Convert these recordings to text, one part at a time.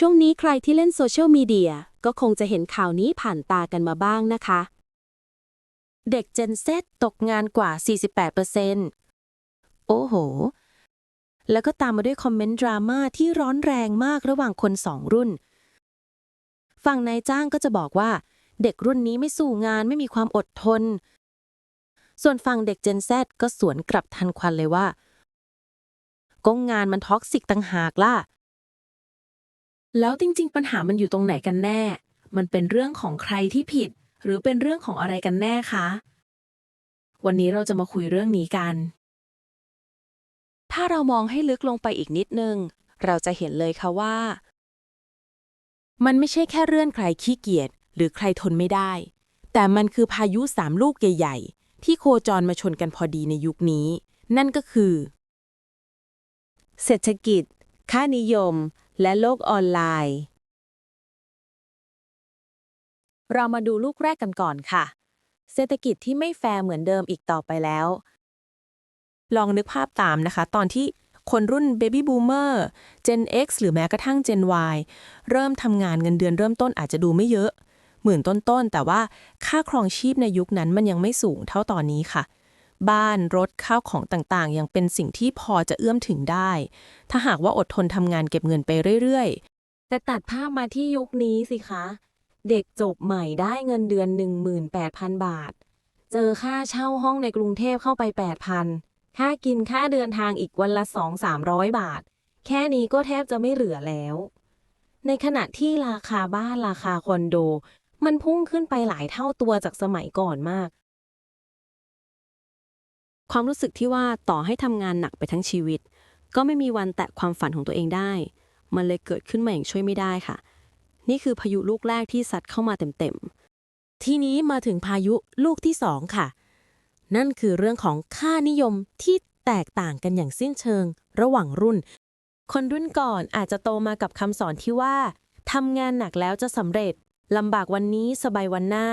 ช่วงนี้ใครที่เล่นโซเชียลมีเดียก็คงจะเห็นข่าวนี้ผ่านตากันมาบ้างนะคะ เด็ก Gen Z ตกงานกว่า 48%โอ้โห แล้วก็ตามมาด้วยคอมเมนต์ดราม่าที่ร้อนแรงมากระหว่างคนสองรุ่น ฝั่งนายจ้างก็จะบอกว่า เด็กรุ่นนี้ไม่สู้งานไม่มีความอดทน ส่วนฝั่งเด็ก Gen Z ก็สวนกลับทันควันเลยว่า ก็งานมันท็อกซิกต่างหากล่ะ แล้วจริง ๆ ปัญหามันอยู่ตรงไหนกันแน่ มันเป็นเรื่องของใครที่ผิด หรือเป็นเรื่องของอะไรกันแน่คะ วันนี้เราจะมาคุยเรื่องนี้กัน ถ้าเรามองให้ลึกลงไปอีกนิดนึง เราจะเห็นเลยค่ะว่า มันไม่ใช่แค่เรื่องใครขี้เกียจหรือใครทนไม่ได้ แต่มันคือพายุสามลูกใหญ่ ๆ ที่โคจรมาชนกันพอดีในยุคนี้ นั่นก็คือ เศรษฐกิจ ค่านิยม และโลกออนไลน์ เรามาดูลูกแรกกันก่อนค่ะ เศรษฐกิจที่ไม่แฟร์เหมือนเดิมอีกต่อไปแล้ว ลองนึกภาพตามนะคะ ตอนที่คนรุ่น Baby Boomer Gen X หรือแม้กระทั่ง Gen Y เริ่มทำงานเงินเดือนเริ่มต้นอาจจะดูไม่เยอะ หมื่นต้นๆ แต่ว่าค่าครองชีพในยุคนั้นมันยังไม่สูงเท่าตอนนี้ค่ะ บ้านรถข้าวของต่างๆ ยังเป็นสิ่งที่พอจะเอื้อมถึงได้ ถ้าหากว่าอดทนทำงานเก็บเงินไปเรื่อยๆ แต่ตัดภาพมาที่ยุคนี้สิคะ เด็กจบใหม่ได้เงินเดือน 18,000 บาท เจอค่าเช่าห้องในกรุงเทพเข้าไป 8,000 ค่ากินค่าเดินทางอีกวันละ 2-300 บาท แค่นี้ก็แทบจะไม่เหลือแล้ว ในขณะที่ราคาบ้านราคาคอนโด มันพุ่งขึ้นไปหลายเท่าตัวจากสมัยก่อนมาก ความรู้สึกที่ว่าต่อให้ทำงานหนักไปทั้งชีวิต ก็ไม่มีวันแตะความฝันของตัวเองได้ มันเลยเกิดขึ้นมาอย่างช่วยไม่ได้ค่ะ นี่คือพายุลูกแรกที่ซัดเข้ามาเต็มๆ ทีนี้มาถึงพายุลูกที่สองค่ะ นั่นคือเรื่องของค่านิยมที่แตกต่างกันอย่างสิ้นเชิง ระหว่างรุ่น คนรุ่นก่อนอาจจะโตมากับคำสอนที่ว่าทำงานหนักแล้วจะสำเร็จลำบากวันนี้สบายวันหน้า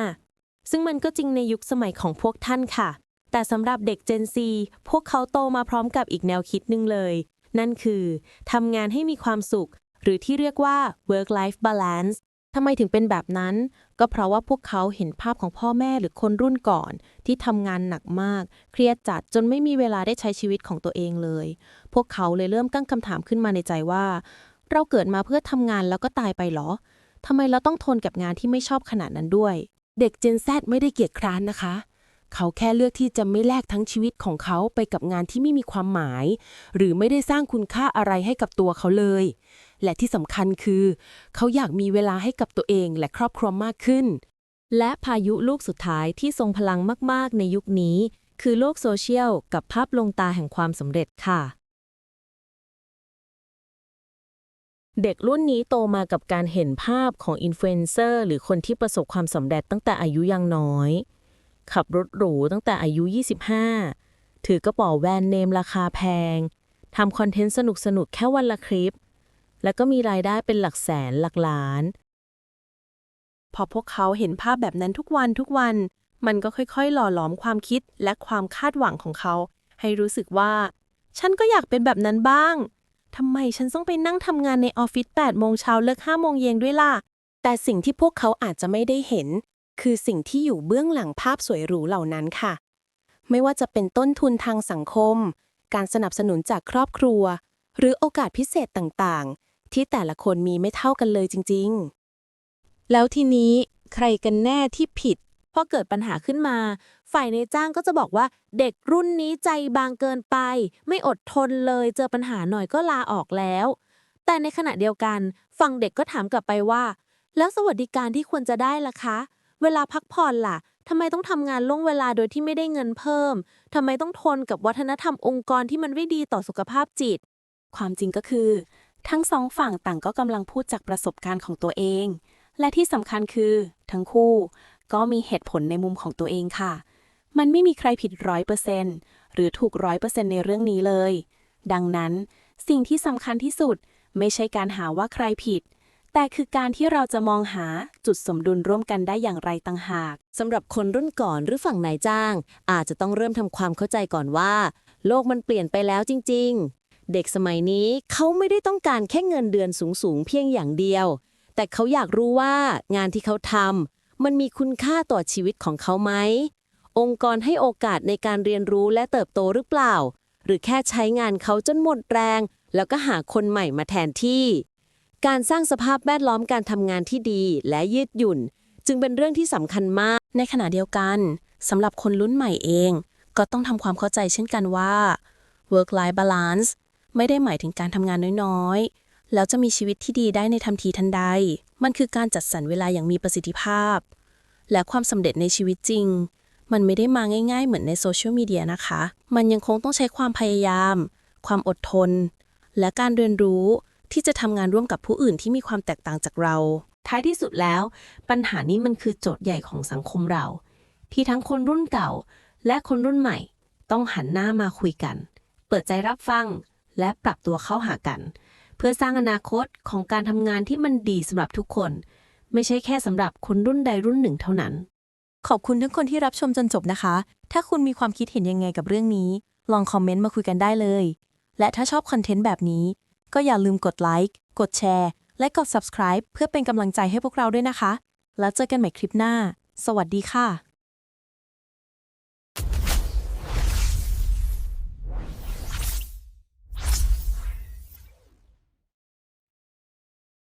ซึ่งมันก็จริงในยุคสมัยของพวกท่านค่ะ แต่สำหรับเด็ก Gen Z พวกเขาโตมาพร้อมกับอีกแนวคิดหนึ่งเลย นั่นคือทำงานให้มีความสุข หรือที่เรียกว่า work life balance ทำไมถึงเป็นแบบนั้น ก็เพราะว่าพวกเขาเห็นภาพของพ่อแม่หรือคนรุ่นก่อน ที่ทำงานหนักมาก เครียดจัดจนไม่มีเวลาได้ใช้ชีวิตของตัวเองเลย พวกเขาเลยเริ่มตั้งคำถามขึ้นมาในใจว่า เราเกิดมาเพื่อทำงานแล้วก็ตายไปหรอทำไมเราต้องทนกับงานที่ไม่ชอบขนาดนั้นด้วย เด็ก Gen Z ไม่ได้เกียจคร้านนะคะ เขาแค่เลือกที่จะไม่แลกทั้งชีวิตของเขาไปกับงานที่ไม่มีความหมาย หรือไม่ได้สร้างคุณค่าอะไรให้กับตัวเขาเลย และที่สำคัญคือ เขาอยากมีเวลาให้กับตัวเองและครอบครัวมากขึ้น และพายุลูกสุดท้ายที่ทรงพลังมากๆ ในยุคนี้ คือโลกโซเชียลกับภาพลงตาแห่งความสำเร็จค่ะเด็กรุ่นนี้โตมากับการเห็นภาพของอินฟลูเอนเซอร์หรือคนที่ประสบความสำเร็จตั้งแต่อายุยังน้อย ขับรถหรูตั้งแต่อายุ 25 ถือกระเป๋าแบรนด์เนมราคาแพง ทำคอนเทนต์สนุกๆแค่วันละคลิป แล้วก็มีรายได้เป็นหลักแสนหลักล้าน พอพวกเขาเห็นภาพแบบนั้นทุกวันทุกวัน มันก็ค่อยๆ หล่อหลอมความคิดและความคาดหวังของเขา ให้รู้สึกว่า ฉันก็อยากเป็นแบบนั้นบ้าง ทำไมฉันต้องไปนั่งทำงานในออฟฟิศ8โมงเช้าเลิก5โมงเย็นด้วยล่ะแต่สิ่งที่พวกเขาอาจจะไม่ได้เห็น คือสิ่งที่อยู่เบื้องหลังภาพสวยหรูเหล่านั้นค่ะ ไม่ว่าจะเป็นต้นทุนทางสังคม การสนับสนุนจากครอบครัว หรือโอกาสพิเศษต่างๆ ที่แต่ละคนมีไม่เท่ากันเลยจริง ๆ แล้วทีนี้ใครกันแน่ที่ผิดพอเกิดปัญหาขึ้นมา ฝ่ายในจ้างก็จะบอกว่าเด็กรุ่นนี้ใจบางเกินไป ไม่อดทนเลยเจอปัญหาหน่อยก็ลาออกแล้ว แต่ในขณะเดียวกันฝั่งเด็กก็ถามกลับไปว่า แล้วสวัสดิการที่ควรจะได้ล่ะคะ เวลาพักผ่อนล่ะทำไมต้องทำงานล่วงเวลาโดยที่ไม่ได้เงินเพิ่มทำไมต้องทนกับวัฒนธรรมองค์กรที่มันไม่ดีต่อสุขภาพจิต ความจริงก็คือ ทั้งสองฝั่งต่างก็กำลังพูดจากประสบการณ์ของตัวเอง และที่สำคัญคือ ทั้งคู่ ก็มีเหตุผลในมุมของตัวเองค่ะ มันไม่มีใครผิดร้อยเปอร์เซนต์หรือถูกร้อยเปอร์เซนต์ในเรื่องนี้เลย ดังนั้น สิ่งที่สำคัญที่สุด ไม่ใช่การหาว่าใครผิด แต่คือการที่เราจะมองหาจุดสมดุลร่วมกันได้อย่างไรต่างหากสำหรับคนรุ่นก่อนหรือฝั่งนายจ้าง อาจจะต้องเริ่มทำความเข้าใจก่อนว่า โลกมันเปลี่ยนไปแล้วจริง ๆ เด็กสมัยนี้เขาไม่ได้ต้องการแค่เงินเดือนสูงๆเพียงอย่างเดียว แต่เขาอยากรู้ว่างานที่เขาทำมันมีคุณค่าต่อชีวิตของเขาไหมองค์กรให้โอกาสในการเรียนรู้และเติบโตหรือเปล่า หรือแค่ใช้งานเขาจนหมดแรง แล้วก็หาคนใหม่มาแทนที่ การสร้างสภาพแวดล้อมการทำงานที่ดีและยืดหยุ่น จึงเป็นเรื่องที่สำคัญมาก ในขณะเดียวกันสำหรับคนรุ่นใหม่เอง ก็ต้องทำความเข้าใจเช่นกันว่า work life balance ไม่ได้หมายถึงการทำงานน้อยๆ แล้วจะมีชีวิตที่ดีได้ในทันทีทันใด มันคือการจัดสรรเวลาอย่างมีประสิทธิภาพ และความสำเร็จในชีวิตจริง มันไม่ได้มาง่าย ๆ เหมือนในโซเชียลมีเดียนะคะ มันยังคงต้องใช้ความพยายาม ความอดทน และการเรียนรู้ ที่จะทำงานร่วมกับผู้อื่นที่มีความแตกต่างจากเรา ท้ายที่สุดแล้ว ปัญหานี้มันคือโจทย์ใหญ่ของสังคมเรา ที่ทั้งคนรุ่นเก่า และคนรุ่นใหม่ ต้องหันหน้ามาคุยกัน เปิดใจรับฟัง และปรับตัวเข้าหากัน เพื่อสร้างอนาคตของการทำงานที่มันดีสำหรับทุกคน ไม่ใช่แค่สำหรับคนรุ่นใดรุ่นหนึ่งเท่านั้น ขอบคุณทุกคนที่รับชมจนจบนะคะ ถ้าคุณมีความคิดเห็นยังไงกับเรื่องนี้ ลองคอมเมนต์มาคุยกันได้เลย และถ้าชอบคอนเทนต์แบบนี้ ก็อย่าลืมกดไลค์ กดแชร์ และกด subscribe เพื่อเป็นกำลังใจให้พวกเราด้วยนะคะ แล้วเจอกันใหม่คลิปหน้า สวัสดีค่ะ